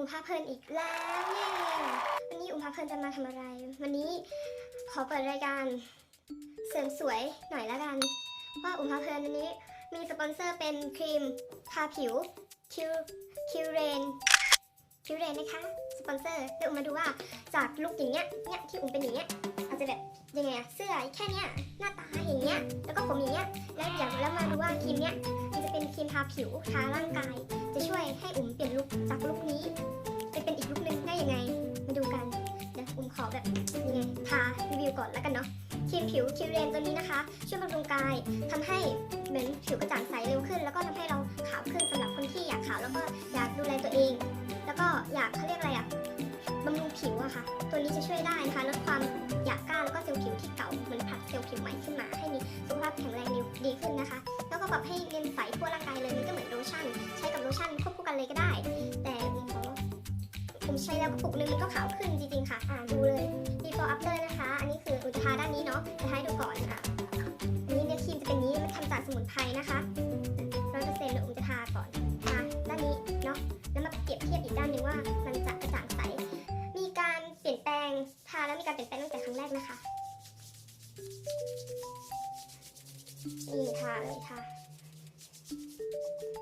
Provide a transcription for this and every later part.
อุ๋มพาเพลินอีกแล้วเย้วันนี้อุ๋มพาเพลินจะมาทำอะไร วันนี้ขอเปิดรายการเสริมสวยหน่อยละกัน ว่าอุ๋มพาเพลินวันนี้มีสปอนเซอร์เป็นครีมทาผิวคิวคิวเรนคิวเรนนะคะสปอนเซอร์เดี๋ยวอุมมาดูว่าจากลุคอย่างเงี้ยเนี่ยที่อุ๋มเป็นอย่างเงี้ยอาจจะแบบยังไงอะเสื้อแค่เนี้ยหน้าตาอย่างเงี้ยแล้วก็ผมอย่างเงี้ยแล้วอยางแล้วมาดูว่าครีมเนี้ยมันจะเป็นครีมทาผิวทาร่างกาย จะช่วยให้อุ๋มเปลี่ยนลุคจาก เหมือนผิวกระจ่างใสเร็วขึ้น แล้วก็ทำให้เราขาวขึ้นสำหรับคนที่อยากขาวแล้วก็อยากดูแลตัวเอง แล้วก็อยากเขาเรียกอะไรอะบำรุงผิวอะค่ะ ตัวนี้จะช่วยได้นะคะลดความหยาบกร้านแล้วก็เซลล์ผิวที่เก่าเหมือนผลักเซลล์ผิวใหม่ขึ้นมา ให้มีสุขภาพแข็งแรงดีขึ้นนะคะ แล้วก็ปรับให้เนียนใสทั่วร่างกายเลยมันก็เหมือนโลชั่น ใช้กับโลชั่นควบคู่กันเลยก็ได้ แต่ผมขอผมใช้แล้วกระปุกนึงมันก็ขาวขึ้นจริงๆค่ะ อ่าดูเลย before after นะคะ อันนี้คืออุจจาด้านนี้เนาะจะให้ดูก่อนอะ นไพรนะคะร้อยเปอร์เซ็นต์เดี๋ยวอุจจะทาก่อนทาด้านนี้เนาะแล้วมาเปรียบเทียบอีกด้านหนึ่งว่ามันจะกระจ่างใส มีการเปลี่ยนแปลงทาแล้วมีการเปลี่ยนแปลงตั้งแต่ครั้งแรกนะคะนี่ทาเลยค่ะ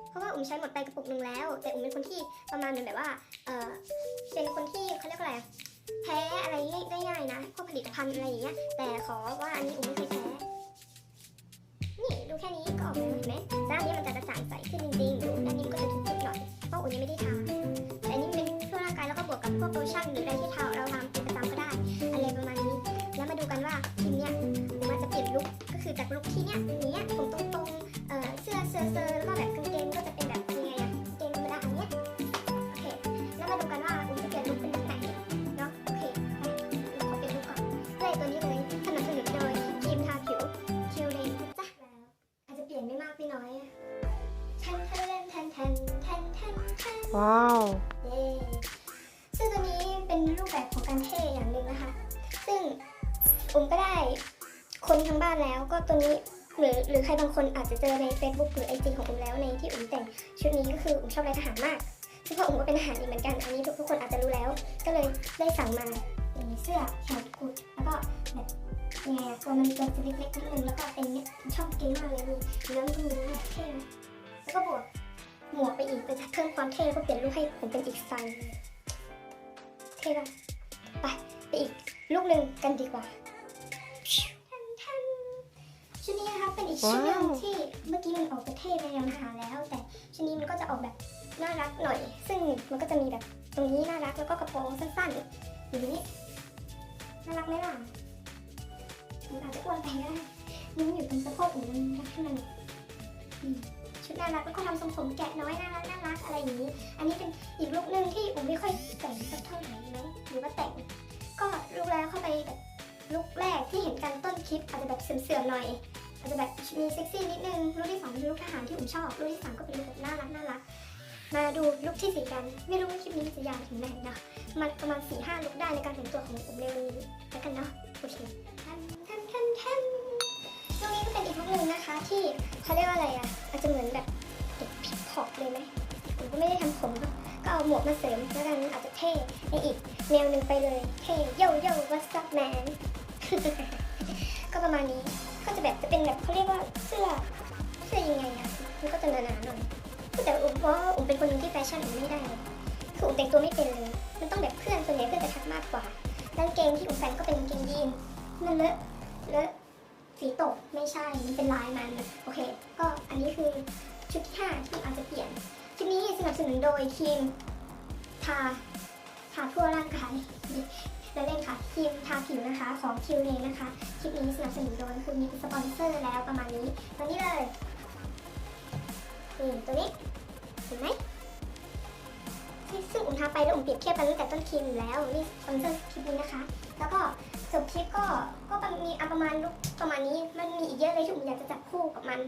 เพราะว่าอุ้มใช้หมดไปกระปุกหนึ่งแล้ว แต่อุ้มเป็นคนที่ประมาณเหมือนแบบว่าเออเป็นคนที่เขาเรียกว่าอะไรแพ้อะไรได้ง่ายนะพวกผลิตภัณฑ์อะไรอย่างเงี้ยแต่ขอว่าอันนี้อุ้มไม่เคยแพ้ แค่นี้ก็ออกแล้วเห็นไหมด้านนี้มันจะกระจ่างใสขึ้นจริงๆดูด้านนี้มันก็จะทุกๆหน่อยเพราะอุ่นยังไม่ได้ทาแต่นี้เป็นทั่วร่างกายแล้วก็บวกกับพวกโลชั่นหรืออะไรที่ ว้าว เย้ซึ่งตัวนี้เป็นรูปแบบของการเท่อย่างหนึ่งนะคะ ซึ่งผมก็ได้คนทั้งบ้านแล้วก็ตัวนี้หรือหรือใครบางคนอาจจะเจอใน Facebook หรือไอจีของผมแล้วในที่ผมแต่งชุดนี้ก็คือผมชอบลายทหารมากซึ่งพราะผมก็เป็นทหารอีกเหมือนกัน อันนี้ทุกทุกคนอาจจะรู้แล้ว ก็เลยได้สั่งมาเป็นเสื้อแขนกุดแล้วก็แบบยังไงอะตัวมันตัวจะเล็กๆนิดนึงแล้วก็เป็นเนี้ยชอบเก๋มากเลยนี่เนื้อ ไปเพิ่มความเท่แล้วก็เปลี่ยนลุคให้ผมเป็นอีกสไตล์หนึ่งเท่ปะไปไปอีกลุคหนึ่งกันดีกว่าชุดนี้นะคะเป็นอีกชุดหนึ่งที่เมื่อกี้มันออกไปเท่ไปแนวทหาแล้ว แต่ชุดนี้มันก็จะออกแบบน่ารักหน่อย ซึ่งมันก็จะมีแบบตรงนี้น่ารักแล้วก็กระโปรงสั้นๆอย่างนี้น่ารักไหมล่ะมันอาจจะอ้วนไปก็ได้นี่มันอยู่ตรงสะโพกของมันรักขึ้นาหน่อยอืม ชุดน่ารักแล้วก็ทำทรงผมแกะน้อยน่ารักน่ารักอะไรอย่างนี้ อันนี้เป็นอีกลุคนึงที่ผมไม่ค่อยแต่งสักเท่าไหร่นะหรือว่าแต่ง ก็ลุคแรกเข้าไปแบบลุคแรกที่เห็นกันต้นคลิปอาจจะแบบเสื่อมๆหน่อยอาจจะแบบมีเซ็กซี่นิดนึงลุคที่สองเป็นลุคทหารที่ผมชอบลุคที่สามก็เป็นลุคแบบน่ารักน่ารักมาดูลุคที่สี่กัน ไม่รู้ว่าคลิปนี้จะยาวถึงไหนนะมันประมาณสี่ห้าลุคได้ในการแต่งตัวของผมในวันนี้แล้วกันเนาะโอเคทันทันทันทันลุคนี้ก็เป็นอีกลุคนึงนะคะที่เขาเรียกว่าอะไรอะ อาจจะเหมือนแบบเด็กพิกพอกเลยไหมผมก็ไม่ได้ทำผมก็เอาหมวกมาเสริมแล้วกันอาจจะเท่ในอีกแนวหนึ่งไปเลยเท่โยโย่ what's up man ก็ประมาณนี้ก็จะแบบจะเป็นแบบเขาเรียกว่าเสื้อเสื้อยังไงอะมันก็จะหนาๆหน่อยแต่อุ้มเพราะว่าอุ้มเป็นคนนึงที่แฟชั่นอุ้มไม่ได้คืออุ้มแต่งตัวไม่เป็นเลยมันต้องแบบเพื่อนส่วนใหญ่เพื่อนจะทักมากกว่าแล้วกางเกงที่อุ้มใส่ก็เป็นกางเกงยีนมันเลอะเลอะ สีตกไม่ใช่ มันเป็นลายมัน โอเค ก็อันนี้คือชุดที่5ที่อาจจะเปลี่ยน ชุดนี้สนับสนุนโดยทีมทาทาทั่วร่างกายและเล่นค่ะทีมทาผิวนะคะของคิวเนนะคะคลิปนี้สนับสนุนโดยคือมีสปอนเซอร์แล้วประมาณนี้ตัวนี้เลยนี่ตัวนี้เห็นไหมซึ่งอุ้มทาไปแล้วอุ้มเปรียบเทียบกันตั้งแต่ต้นคลิปแล้วนี่สปอนเซอร์คลิปนี้นะคะ แล้วก็จบคลิปก็ก็มีอะประมาณลุก ประมาณนี้มันมีอีกเยอะเลยที่ผมอยากจะจับคู่กับมัน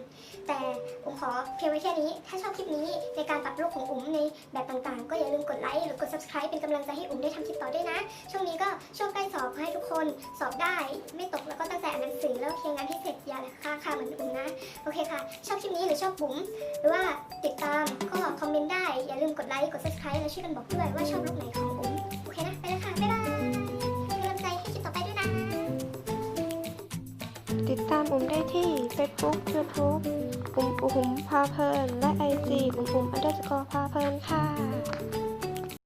แต่ผมขอเพียงไว้แค่นี้ ถ้าชอบคลิปนี้ในการปรับรูปของอุ๋มในแบบต่างๆ ก็อย่าลืมกดไลค์หรือกด subscribe เป็นกำลังใจให้อุ๋มได้ทำคลิปต่อด้วยนะ ช่วงนี้ก็ช่วงใกล้สอบให้ทุกคนสอบได้ ไม่ตกแล้วก็ตั้งใจอ่านหนังสือแล้วเคียร์งานให้เสร็จอย่าค้างคาเหมือนอุ๋มนะโอเคค่ะ ชอบคลิปนี้หรือชอบบุ๋มหรือว่าติดตามก็คอมเมนต์ได้อย่าลืมกดไลค์กด subscribe และช่วยกันบอกด้วยว่าชอบลุคไหนของ ติดตามอุ้มได้ที่ Facebook YouTube อุ้มอุ้มพาเพลิน และ IG อุ้มอุ้มอันเดอร์สกอร์พาเพลินค่ะ